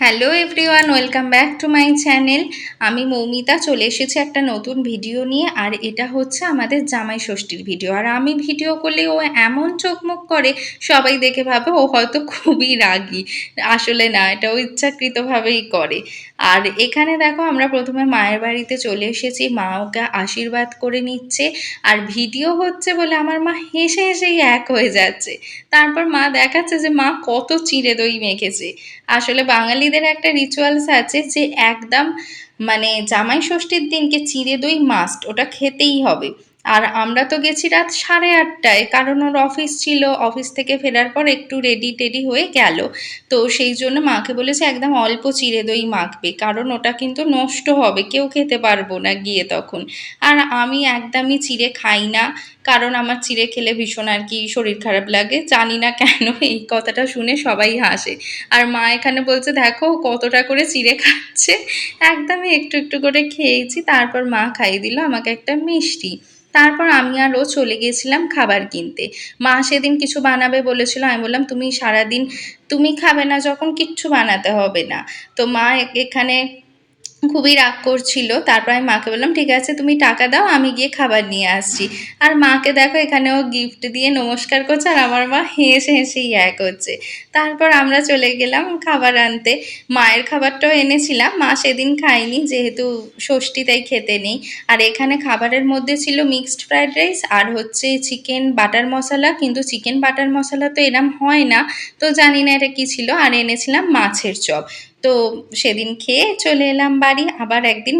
Hello everyone welcome back to my channel আমি মৌমিতা চলে এসেছি একটা নতুন ভিডিও নিয়ে, আর এটা হচ্ছে আমাদের জামাই ষষ্ঠীর ভিডিও আর আমি ভিডিও করলে ও এমন চোখ মুখ করে, সবাই দেখে ভাবে ও হয়তো খুবই রাগী। আসলে না, এটা ইচ্ছাকৃতভাবেই করে। আর এখানে দেখো, আমরা প্রথমে মায়ের বাড়িতে চলে এসেছি, মা ওকে আশীর্বাদ করে নিচ্ছে। আর ভিডিও হচ্ছে বলে আমার মা হেসে হেসেই এক হয়ে যাচ্ছে। তারপর মা দেখাচ্ছে যে মা কত চিড়ে দই মেখেছে। আসলে বাঙালিদের একটা রিচুয়ালস আছে যে একদম মানে জামাই ষষ্ঠীর দিনকে চিঁড়ে দই মাস্ট ওটা খেতেই হবে। আর আমরা তো গেছি রাত সাড়ে আটটায়, কারণ ওর অফিস ছিল। অফিস থেকে ফেরার পর একটু রেডি টেডি হয়ে গেল। তো সেই জন্য মাকে বলেছে, একদম অল্প চিড়ে দই মাখবে, কারণ ওটা কিন্তু নষ্ট হবে, কেউ খেতে পারব না গিয়ে তখন। আর আমি একদমই চিড়ে খাই না, কারণ আমার চিড়ে খেলে ভীষণ আর কি শরীর খারাপ লাগে। জানি না কেন এই কথাটা শুনে সবাই হাসে। আর মা এখানে বলছে, দেখো কতটা করে চিড়ে খাচ্ছে। একদমই একটু একটু করে খেয়েছি, তারপর মা খাইয়ে দিল আমাকে একটা মিষ্টি। তারপর আমি আর ও চলে গিয়েছিলাম খাবার কিনতে। মা সেদিন কিছু বানাবে বলেছিল, আমি বললাম, তুমি সারাদিন, তুমি খাবে না যখন, কিচ্ছু বানাতে হবে না। তো মা এখানে খুবই রাগ করছিল। তারপর আমি মাকে বললাম, ঠিক আছে, তুমি টাকা দাও, আমি গিয়ে খাবার নিয়ে আসছি। আর মাকে দেখো, এখানেও গিফট দিয়ে নমস্কার করছে, আর আমার মা হেসে হেসেই এক করছে তারপর আমরা চলে গেলাম খাবার আনতে। মায়ের খাবারটাও এনেছিলাম, মা সেদিন খায়নি, যেহেতু ষষ্ঠী, তাই খেতে নেই। আর এখানে খাবারের মধ্যে ছিল মিক্সড ফ্রায়েড রাইস আর হচ্ছে চিকেন বাটার মশলা, কিন্তু চিকেন বাটার মশলা তো এরম হয় না, তো জানি না এটা কী ছিল। আর এনেছিলাম মাছের চপ। তো সেদিন খেয়ে চলে এলাম বাড়ি আবার একদিন